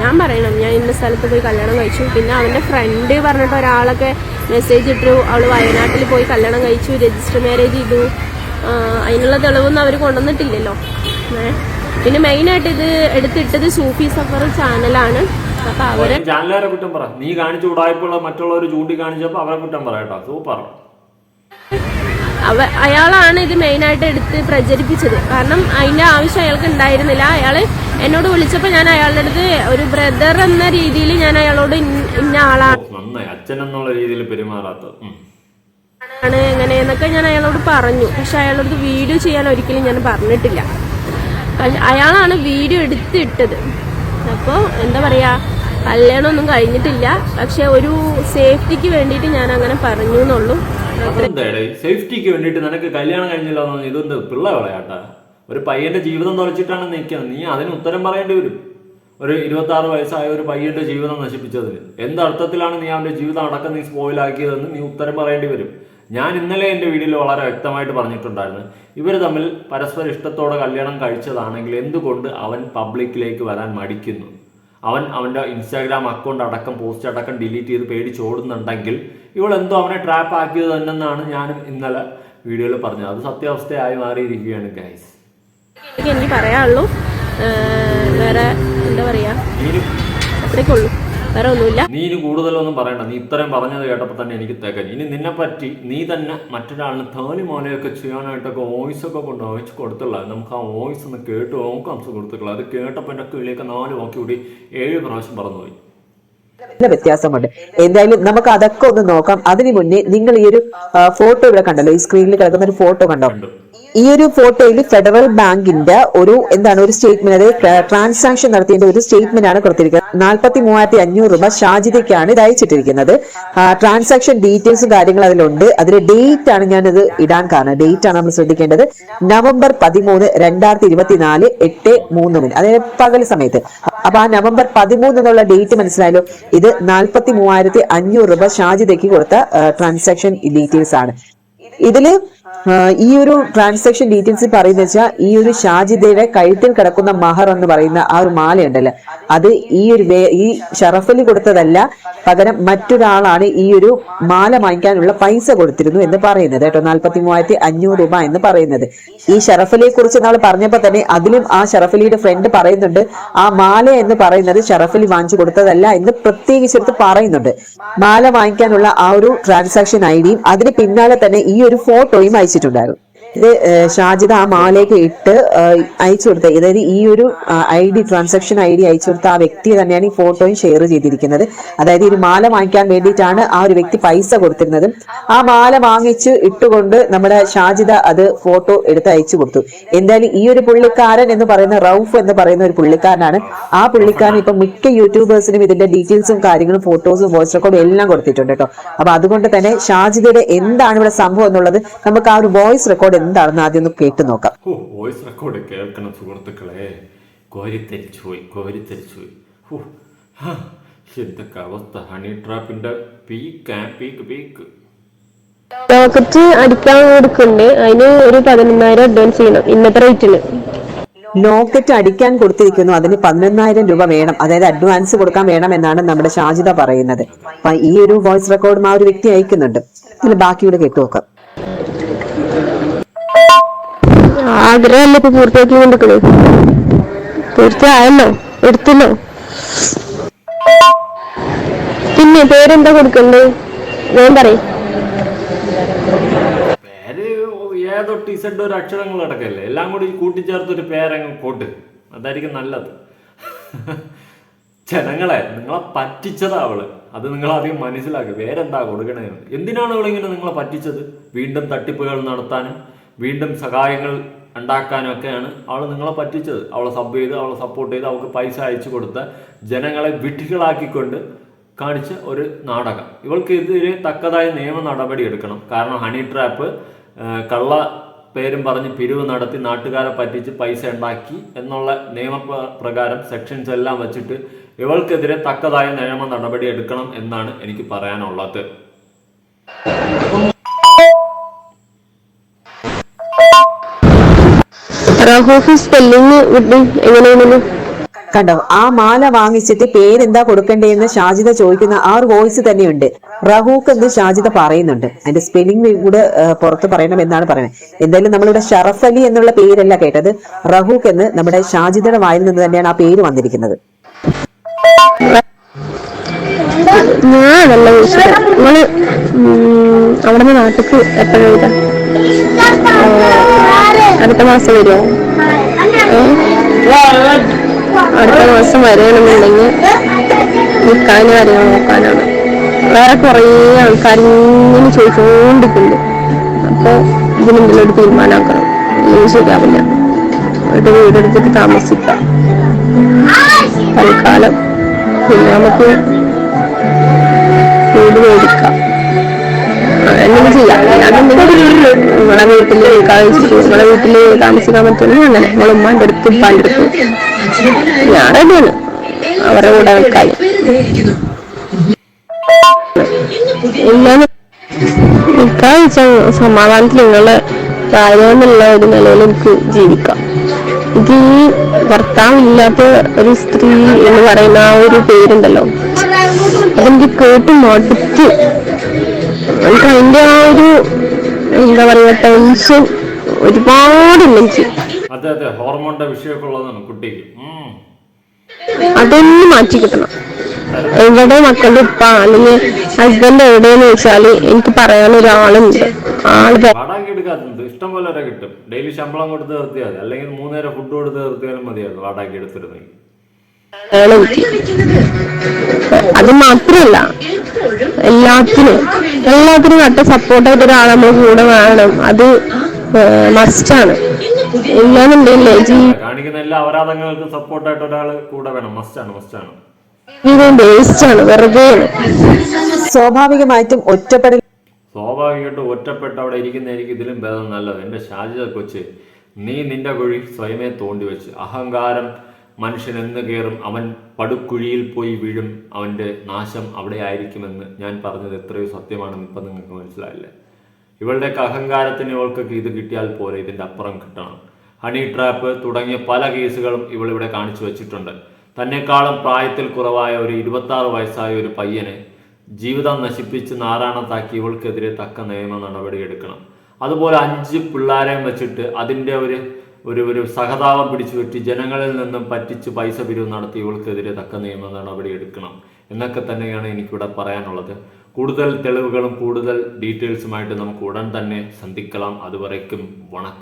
Speaker 2: ഞാൻ പറയണം ഞാൻ ഇന്ന സ്ഥലത്ത് പോയി കല്യാണം കഴിച്ചു. പിന്നെ അവന്റെ ഫ്രണ്ട് പറഞ്ഞിട്ട് ഒരാളൊക്കെ മെസ്സേജ് ഇട്ടു. അവൾ വയനാട്ടിൽ പോയി കല്യാണം കഴിച്ചു രജിസ്റ്റർ മാരേജ് ചെയ്തു. അതിനുള്ള തെളിവൊന്നും അവർ കൊണ്ടുവന്നിട്ടില്ലല്ലോ. പിന്നെ മെയിനായിട്ട് ഇത് എടുത്തിട്ടത് സൂഫി സഫർ ചാനലാണ് അപ്പൊ അവർ
Speaker 1: ചാനലുകാരെ കുറ്റം പറ. നീ കാണിച്ചു ഉടായ്പുള്ള മറ്റുള്ളവർ ചൂണ്ടിക്കാണിച്ചപ്പോൾ അവരെ കുറ്റം പറ കേട്ടോ. സൂപ്പർ
Speaker 2: അവ അയാളാണ് ഇത് മെയിനായിട്ട് എടുത്ത് പ്രചരിപ്പിച്ചത്. കാരണം അതിന്റെ ആവശ്യം അയാൾക്ക് ഉണ്ടായിരുന്നില്ല. അയാൾ എന്നോട് വിളിച്ചപ്പോൾ ഞാൻ അയാളുടെ അടുത്ത് ഒരു ബ്രദർ എന്ന രീതിയിൽ ഞാൻ അയാളോട് ഇന്ന- ആളാണ്
Speaker 1: നന്നായി. അച്ഛൻ എന്നുള്ള രീതിയിൽ പെരുമാറാത്തത്.
Speaker 2: ആണ് എങ്ങനെയെന്നൊക്കെ ഞാൻ അയാളോട് പറഞ്ഞു. പക്ഷെ അയാളോട് വീഡിയോ ചെയ്യാൻ ഒരിക്കലും ഞാൻ പറഞ്ഞിട്ടില്ല. അയാളാണ് വീഡിയോ എടുത്തിട്ടത്. അപ്പോൾ എന്താ പറയാ കല്യാണമൊന്നും കഴിഞ്ഞിട്ടില്ല. പക്ഷെ ഒരു സേഫ്റ്റിക്ക് വേണ്ടിയിട്ട് ഞാൻ അങ്ങനെ പറഞ്ഞു എന്നുള്ളൂ
Speaker 1: സേഫ്റ്റിക്ക് വേണ്ടിയിട്ട് നിനക്ക് കല്യാണം കഴിഞ്ഞില്ല ഇതെന്ത് പിള്ള വിളയാട്ടാ ഒരു പയ്യന്റെ ജീവിതം തുളച്ചിട്ടാണ് നിൽക്കുന്നത്. നീ അതിന് ഉത്തരം പറയേണ്ടി വരും. ഒരു ഇരുപത്തി ആറ് വയസ്സായ ഒരു പയ്യന്റെ ജീവിതം നശിപ്പിച്ചതിന്. എന്തർത്ഥത്തിലാണ് നീ അവന്റെ ജീവിതം അടക്കം നീ സ്പോയിലാക്കിയതെന്ന് നീ ഉത്തരം പറയേണ്ടി വരും. ഞാൻ ഇന്നലെ എന്റെ വീഡിയോയിൽ വളരെ വ്യക്തമായിട്ട് പറഞ്ഞിട്ടുണ്ടായിരുന്നു. ഇവർ തമ്മിൽ പരസ്പര ഇഷ്ടത്തോടെ കല്യാണം കഴിച്ചതാണെങ്കിൽ എന്തുകൊണ്ട് അവൻ പബ്ലിക്കിലേക്ക് വരാൻ മടിക്കുന്നു? അവൻ അവന്റെ ഇൻസ്റ്റാഗ്രാം അക്കൗണ്ട് അടക്കം പോസ്റ്റ് അടക്കം ഡിലീറ്റ് ചെയ്ത് പേടിച്ചോടുന്നുണ്ടെങ്കിൽ ഇവൾ എന്തോ അവനെ ട്രാപ്പ് ആക്കിയത് തന്നെന്നാണ് ഞാൻ ഇന്നലെ വീഡിയോയിൽ പറഞ്ഞത്. അത് സത്യാവസ്ഥയായി മാറിയിരിക്കുകയാണ് ഗൈസ്
Speaker 2: എനിക്ക് പറയാനുള്ളൂ. വേറെ എന്താ പറയാ?
Speaker 1: നീ
Speaker 2: അത്രയൊക്കെ ഉള്ളൂ വേറെ ഒന്നുമില്ല.
Speaker 1: നീ ഇനി കൂടുതലൊന്നും പറയണ്ട. നീ ഇത്രയും പറഞ്ഞത് കേട്ടപ്പോൾ തന്നെ എനിക്ക് തേക്കാൻ ഇനി നിന്നെ പറ്റി നീ തന്നെ മറ്റൊരാളിന് തോലി മോലയൊക്കെ ചെയ്യാനായിട്ടൊക്കെ വോയിസ് ഒക്കെ കൊണ്ട് അയച്ചു കൊടുത്തുള്ള നമുക്ക് ആ വോയിസ് ഒന്ന് കേട്ട് നോക്കാം സുഹൃത്തുക്കൾ അത് കേട്ടപ്പോൾ എന്റെ കിളിയൊക്കെ നാല് നോക്കി കൂടി ഏഴ് പ്രാവശ്യം
Speaker 3: പറഞ്ഞുപോയി വ്യത്യാസമുണ്ട്. എന്തായാലും നമുക്ക് അതൊക്കെ ഒന്ന് നോക്കാം. അതിനു മുന്നേ നിങ്ങൾ ഈ ഒരു ഫോട്ടോ ഇവിടെ കണ്ടല്ലോ. ഈ സ്ക്രീനിൽ കിടക്കുന്ന ഒരു ഫോട്ടോ കണ്ടോ. ഈ ഒരു ഫോട്ടോയിൽ ഫെഡറൽ ബാങ്കിന്റെ ഒരു എന്താണ് ഒരു സ്റ്റേറ്റ്മെന്റ് അതായത് ട്രാൻസാക്ഷൻ നടത്തിയതിന്റെ ഒരു സ്റ്റേറ്റ്മെന്റ് ആണ് കൊടുത്തിരിക്കുന്നത്. നാൽപ്പത്തി മൂവായിരത്തി അഞ്ഞൂറ് രൂപ ഷാജിദയ്ക്കാണ് ഇത് അയച്ചിട്ടിരിക്കുന്നത്. ട്രാൻസാക്ഷൻ ഡീറ്റെയിൽസും കാര്യങ്ങളും അതിലുണ്ട്. അതിൽ ഡേറ്റ് ആണ് ഞാനിത് ഇടാൻ കാരണം. ഡേറ്റ് ആണ് നമ്മൾ ശ്രദ്ധിക്കേണ്ടത്. നവംബർ പതിമൂന്ന് രണ്ടായിരത്തി ഇരുപത്തിനാല് എട്ട് മൂന്നിന് അതായത് പകൽ സമയത്ത്. അപ്പൊ ആ നവംബർ പതിമൂന്ന് എന്നുള്ള ഡേറ്റ് മനസ്സിലായല്ലോ. ഇത് നാൽപ്പത്തി മൂവായിരത്തി അഞ്ഞൂറ് രൂപ ഷാജിദയ്ക്ക് കൊടുത്ത ട്രാൻസാക്ഷൻ ഡീറ്റെയിൽസ് ആണ്. ഇതിൽ ഈ ഒരു ട്രാൻസാക്ഷൻ ഡീറ്റെയിൽസ് പറയുന്ന വെച്ചാൽ ഈ ഒരു ഷാജിദയുടെ കഴുത്തിൽ കിടക്കുന്ന മഹർ എന്ന് പറയുന്ന ആ ഒരു മാലയുണ്ടല്ലോ? അത് ഈ ഒരു ഈ ഷറഫലി കൊടുത്തതല്ല പകരം മറ്റൊരാളാണ് ഈ ഒരു മാല വാങ്ങിക്കാനുള്ള പൈസ കൊടുത്തിരുന്നു എന്ന് പറയുന്നത് കേട്ടോ. നാൽപ്പത്തി മൂവായിരത്തി അഞ്ഞൂറ് രൂപ എന്ന് പറയുന്നത്. ഈ ഷറഫലിയെ കുറിച്ച് നമ്മൾ പറഞ്ഞപ്പോൾ തന്നെ അതിലും ആ ഷറഫലിയുടെ ഫ്രണ്ട് പറയുന്നുണ്ട് ആ മാല എന്ന് പറയുന്നത് ഷറഫലി വാങ്ങിച്ചു കൊടുത്തതല്ല എന്ന് പ്രത്യേകിച്ചെടുത്ത് പറയുന്നുണ്ട്. മാല വാങ്ങിക്കാനുള്ള ആ ഒരു ട്രാൻസാക്ഷൻ ഐ ഡിയും അതിന് പിന്നാലെ തന്നെ ഈ ഒരു ഫോട്ടോയും അയച്ചിട്ടുണ്ടായിരുന്നു ഇത് ഷാജിദ് ആ മാലയൊക്കെ ഇട്ട് അയച്ചു കൊടുത്ത അതായത് ഈ ഒരു I D transaction I D അയച്ചു കൊടുത്ത ആ വ്യക്തി തന്നെയാണ് ഈ ഫോട്ടോയും ഷെയർ ചെയ്തിരിക്കുന്നത്. അതായത് ഒരു മാല വാങ്ങിക്കാൻ വേണ്ടിയിട്ടാണ് ആ ഒരു വ്യക്തി പൈസ കൊടുത്തിരുന്നത്. ആ മാല വാങ്ങിച്ച് ഇട്ടുകൊണ്ട് നമ്മുടെ ഷാജിദ അത് ഫോട്ടോ എടുത്ത് അയച്ചു കൊടുത്തു. എന്തായാലും ഈ ഒരു പുള്ളിക്കാരൻ എന്ന് പറയുന്ന റൌഫ് എന്ന് പറയുന്ന ഒരു പുള്ളിക്കാരനാണ്. ആ പുള്ളിക്കാരൻ ഇപ്പൊ മിക്ക യൂട്യൂബേഴ്സിനും ഇതിന്റെ ഡീറ്റെയിൽസും കാര്യങ്ങളും ഫോട്ടോസും വോയിസ് റെക്കോർഡും എല്ലാം കൊടുത്തിട്ടുണ്ട് കേട്ടോ. അപ്പൊ അതുകൊണ്ട് തന്നെ ഷാജിദയുടെ എന്താണ് ഇവിടെ സംഭവം എന്നുള്ളത് നമുക്ക് ആ ഒരു വോയിസ് റെക്കോർഡ് എന്താണെന്ന് ആദ്യം ഒന്ന് കേട്ടു നോക്കാം.
Speaker 1: ഓ വോയിസ് റെക്കോർഡ് കേൾക്കണം സുഹൃത്തുക്കളെ. കോരിത്തരിച്ചു പോയി കോരിത്തരിച്ചു പോയി എന്തൊക്കെ അവസ്ഥ? ഹണി ട്രാപ്പിന്റെ പീക്ക് പീക്ക് പീക്ക്
Speaker 2: ലോക്കറ്റ് അടിക്കാൻ കൊടുക്കുന്നുണ്ട്. അതിന് ഒരു പതിനൊന്നായിരം അഡ്വാൻസ് ചെയ്യണം ഇന്നത്തെ റേറ്റിന്
Speaker 3: ലോക്കറ്റ് അടിക്കാൻ കൊടുത്തിരിക്കുന്നു. അതിന് പതിനൊന്നായിരം രൂപ വേണം. അതായത് അഡ്വാൻസ് കൊടുക്കാൻ വേണം എന്നാണ് നമ്മുടെ ഷാജിത പറയുന്നത്. അപ്പൊ ഈ ഒരു വോയിസ് റെക്കോർഡും ആ ഒരു വ്യക്തി അയക്കുന്നുണ്ട്. ഇതിൽ ബാക്കിയൂടെ കേട്ടു നോക്കാം.
Speaker 2: ആഗ്രഹമല്ല ഇപ്പൊ പൂർത്തിയാക്കി കൊണ്ടിരിക്കണേ? പൂർത്തിയായല്ലോ എടുത്തല്ലോ. പിന്നെ പേരെന്താ കൊടുക്കണ്ടേ? ഞാൻ പറയും.
Speaker 1: പേര് ഏതോ ടീസെഡ് ഒരു അക്ഷരങ്ങൾ അടക്കല്ലേ? എല്ലാം കൂടി കൂട്ടിച്ചേർത്ത് ഒരു പേരങ്ങ് കോട്ട് അതായിരിക്കും നല്ലത്. ജനങ്ങളെ നിങ്ങളെ പറ്റിച്ചതാ അവൾ. അത് നിങ്ങൾ ആദ്യം മനസ്സിലാക്കുക വേറെന്താ കൊടുക്കണേ എന്തിനാണ് അവളിങ്ങനെ നിങ്ങളെ പറ്റിച്ചത്? വീണ്ടും തട്ടിപ്പുകൾ നടത്താനും വീണ്ടും സഹായങ്ങൾ ഉണ്ടാക്കാനൊക്കെയാണ് അവൾ നിങ്ങളെ പറ്റിച്ചത്. അവളെ സബ് ചെയ്ത് അവളെ സപ്പോർട്ട് ചെയ്ത് അവൾക്ക് പൈസ അയച്ചു കൊടുത്ത് ജനങ്ങളെ വിട്ടികളാക്കിക്കൊണ്ട് കാണിച്ച ഒരു നാടകം. ഇവൾക്കെതിരെ തക്കതായ നിയമ നടപടി എടുക്കണം. കാരണം ഹണി ട്രാപ്പ് കള്ള പേരും പറഞ്ഞ് പിരിവ് നടത്തി നാട്ടുകാരെ പറ്റിച്ച് പൈസ ഉണ്ടാക്കി എന്നുള്ള നിയമപ്രകാരം സെക്ഷൻസ് എല്ലാം വെച്ചിട്ട് ഇവൾക്കെതിരെ തക്കതായ നിയമ നടപടി എടുക്കണം എന്നാണ് എനിക്ക് പറയാനുള്ളത്.
Speaker 4: റഹൂഫ് സ്പെല്ലിങ് വിട്ട് എങ്ങനെയാണെന്ന്?
Speaker 3: കണ്ടോ ആ മാല വാങ്ങിച്ചിട്ട് പേരെന്താ കൊടുക്കണ്ടേന്ന് ഷാജിദ ചോദിക്കുന്ന ആ ഒരു വോയിസ് തന്നെയുണ്ട്. റഹൂക്ക് എന്ന് ഷാജിദ പറയുന്നുണ്ട്. അതിന്റെ സ്പെല്ലിംഗ് കൂടെ പുറത്ത് പറയണം എന്നാണ് പറയുന്നത്. എന്തായാലും നമ്മളിവിടെ ഷറഫ് അലി എന്നുള്ള പേരല്ല കേട്ടത്. റഹൂക്ക് എന്ന് നമ്മുടെ ഷാജിദയുടെ വായിൽ നിന്ന് തന്നെയാണ് ആ പേര് വന്നിരിക്കുന്നത്.
Speaker 4: ഞാൻ അതല്ല ചോദിച്ചത് അവിടുന്ന് നാട്ടിക്ക് എപ്പോഴും അടുത്ത മാസം വരുമോ അടുത്ത മാസം വരണമെന്നുണ്ടെങ്കിൽ നിൽക്കാനും കാര്യങ്ങൾ നോക്കാനാണ്. വേറെ കുറേ ആൾക്കാർ ഇങ്ങനെ ചോദിച്ചുകൊണ്ടിരിക്കുന്നുണ്ട്. അപ്പോൾ ഇതിനെന്തെങ്കിലും ഒരു തീരുമാനമാക്കണം. ഇല്ലെങ്കിൽ ശരിയാവില്ല. ഒരു വീടെടുത്തിട്ട് താമസിക്കാം. തൽക്കാലം. പിന്നെ നമുക്ക് എന്തെങ്കിലും ചെയ്യാം. നിങ്ങളെ വീട്ടിൽ നിങ്ങളെ വീട്ടിൽ താമസിക്കാൻ പറ്റുന്ന അങ്ങനെ നിങ്ങളെ ഉമ്മാന്റെ അടുത്ത് ഉപ്പാന്റെ അടുത്ത്. ഞാൻ റെഡിയാണ്. അവരുടെ കൂടെ നിൽക്കാൻ നിൽക്കാൻ സമാധാനത്തിൽ നിങ്ങളെ കാര്യം എന്നുള്ള ഒരു നിലയിൽ എനിക്ക് ജീവിക്കാം. എനിക്ക് ഈ ഭർത്താവില്ലാത്ത ഒരു സ്ത്രീ എന്ന് പറയുന്ന ആ ഒരു പേരുണ്ടല്ലോ. അതെനിക്ക് കേട്ട് മടുത്ത് എനിക്ക് അതിന്റെ ആ ഒരു എന്താ പറയുക ടെൻഷൻ ഒരുപാടുണ്ട് എനിക്ക്
Speaker 1: അതെ അതെ ഹോർമോണിന്റെ വിഷയമൊക്കെ ഉള്ളതാണ് കുട്ടിക്ക്.
Speaker 4: അതൊന്ന് മാറ്റി കിട്ടണം. എവിടെ മക്കളുടെ ഉപ്പ അല്ലെങ്കിൽ ഹസ്ബൻഡ് എവിടെയെന്ന് വെച്ചാൽ എനിക്ക് പറയാൻ ഒരാളുണ്ട്. ആൾ വ-
Speaker 1: വാടക എടുക്കാത്തത് ഇഷ്ടം പോലെ കിട്ടും. ഡെയിലി ശമ്പളം കൊടുത്ത് നിർത്തിയാൽ അല്ലെങ്കിൽ മൂന്നേരം ഫുഡ് കൊടുത്ത് നിർത്തിയാലും മതിയായിരുന്നു വാടക എടുത്തിരുന്നെങ്കിൽ.
Speaker 4: അത് മാത്രല്ല എല്ലാത്തിനും എല്ലാത്തിനും കട്ട സപ്പോർട്ടായിട്ട് ഒരാൾ നമ്മൾ കൂടെ വേണം. അത് മസ്റ്റാണ് ഇല്ലാന്നുണ്ടല്ലേ
Speaker 1: കാണിക്കുന്ന എല്ലാ അപരാധങ്ങൾക്കും സപ്പോർട്ടായിട്ട് ഒരാൾ കൂടെ വേണം. മസ്റ്റാണ് മസ്റ്റാണ്
Speaker 4: ജീവിതം വേസ്റ്റ് ആണ് വെറുതെ
Speaker 3: സ്വാഭാവികമായിട്ടും ഒറ്റപ്പെടൽ
Speaker 1: സ്വാഭാവികമായിട്ടും ഒറ്റപ്പെട്ട് അവിടെ ഇരിക്കുന്നതായിരിക്കും ഇതിലും ഭേദം നല്ലത്. എന്റെ ഷാജിത കൊച്ച് നീ നിന്റെ കുഴി സ്വയമേ തോണ്ടി വെച്ച്. അഹങ്കാരം മനുഷ്യൻ എന്ന് കയറും. അവൻ പടുക്കുഴിയിൽ പോയി വീഴും. അവന്റെ നാശം അവിടെ ആയിരിക്കുമെന്ന് ഞാൻ പറഞ്ഞത് എത്രയോ സത്യമാണെന്ന് ഇപ്പം നിങ്ങൾക്ക് മനസ്സിലായില്ലേ? ഇവളുടെയൊക്കെ അഹങ്കാരത്തിന് ഇവൾക്കൊക്കെ ഇത് കിട്ടിയാൽ പോലെ ഇതിന്റെ അപ്പുറം കിട്ടണം. ഹണി ട്രാപ്പ് തുടങ്ങിയ പല കേസുകളും ഇവളിവിടെ കാണിച്ചു വെച്ചിട്ടുണ്ട്. തന്നെക്കാളും പ്രായത്തിൽ കുറവായ ഒരു ഇരുപത്താറ് വയസ്സായ ഒരു പയ്യനെ ജീവിതം നശിപ്പിച്ച് നാരായണത്താക്കി ഇവൾക്കെതിരെ തക്ക നിയമ നടപടിയെടുക്കണം. അതുപോലെ അഞ്ച് പിള്ളേരെയും വെച്ചിട്ട് അതിന്റെ ഒരു ഒരു ഒരു സഹതാപം പിടിച്ചു പറ്റി ജനങ്ങളിൽ നിന്നും പറ്റിച്ച് പൈസ പിരിവ് നടത്തി ഇവൾക്കെതിരെ തക്ക നിയമ നടപടി എടുക്കണം. എന്നൊക്കെ തന്നെയാണ് എനിക്കിവിടെ പറയാനുള്ളത്. കൂടുതൽ തെളിവുകളും കൂടുതൽ ഡീറ്റെയിൽസുമായിട്ട് നമുക്ക് ഉടൻ തന്നെ സന്ധിക്കലാം അതുവരയ്ക്കും വണക്കം.